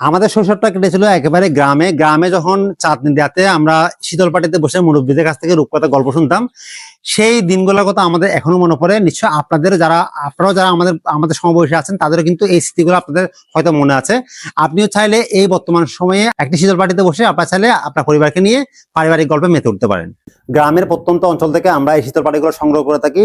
আমাদের শৈশবটা কেটেছিল একেবারে গ্রামে। গ্রামে যখন চাঁদনি দেয়াতে আমরা শীতল পাটিতে বসে মুরব্বীদের কাছ থেকে রূপকথা গল্প শুনতাম সেই দিনগুলোর কথা আমাদের এখনও মনে পড়ে। নিশ্চয় আপনাদের যারা, আপনারাও যারা আমাদের আমাদের সমবয়সী আছেন, তাদেরও কিন্তু এই স্মৃতিগুলো আপনাদের হয়তো মনে আছে। আপনিও চাইলে এই বর্তমান সময়ে একটি শীতল পাটিতে বসে আপনার চাইলে আপনার পরিবারকে নিয়ে পারিবারিক গল্পে মেতে উঠতে পারেন। গ্রামের প্রত্যন্ত অঞ্চল থেকে আমরা এই শীতল পাটিগুলো সংগ্রহ করে থাকি।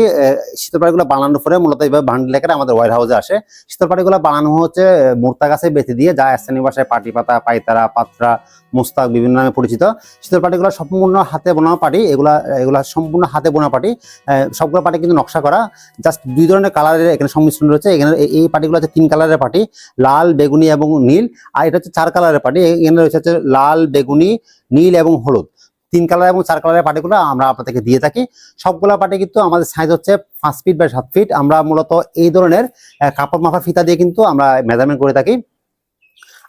শীতল পাটিগুলো বানানোর পরে মূলত এইভাবে বান্ডেল আকারে আমাদের ওয়ার হাউসে আসে। শীতল পাটিগুলো বানানো হচ্ছে মোর্তা গাছে বেঁচে দিয়ে, যা স্থানীয় ভাষায় পাটি পাতা পাইতারা পাত্রা, মুস্তাক, বিভিন্ন নামে পরিচিত। শীতল পাটিগুলো সম্পূর্ণ হাতে বোনা পাটি। এগুলা এগুলা সম্পূর্ণ হাতে বোনা আহ, সবগুলো পাটি কিন্তু নকশা করা। জাস্ট দুই ধরনের কালারের এখানে সংমিশ্রণ রয়েছে। এখানে এই- পাটিগুলো হচ্ছে তিন কালারের পাটি লাল বেগুনি এবং নীল। আর এটা হচ্ছে চার কালারের পাটি এখানে রয়েছে হচ্ছে লাল বেগুনি নীল এবং হলুদ। তিন কালার এবং চার কালারের পাটিগুলো আমরা আপনাদেরকে দিয়ে থাকি। সবগুলা পাটি কিন্তু আমাদের সাইজ হচ্ছে পাঁচ ফিট বা সাত ফিট আমরা মূলত এই ধরনের কাপড় মাফা ফিতা দিয়ে কিন্তু আমরা মেজারমেন্ট করে থাকি।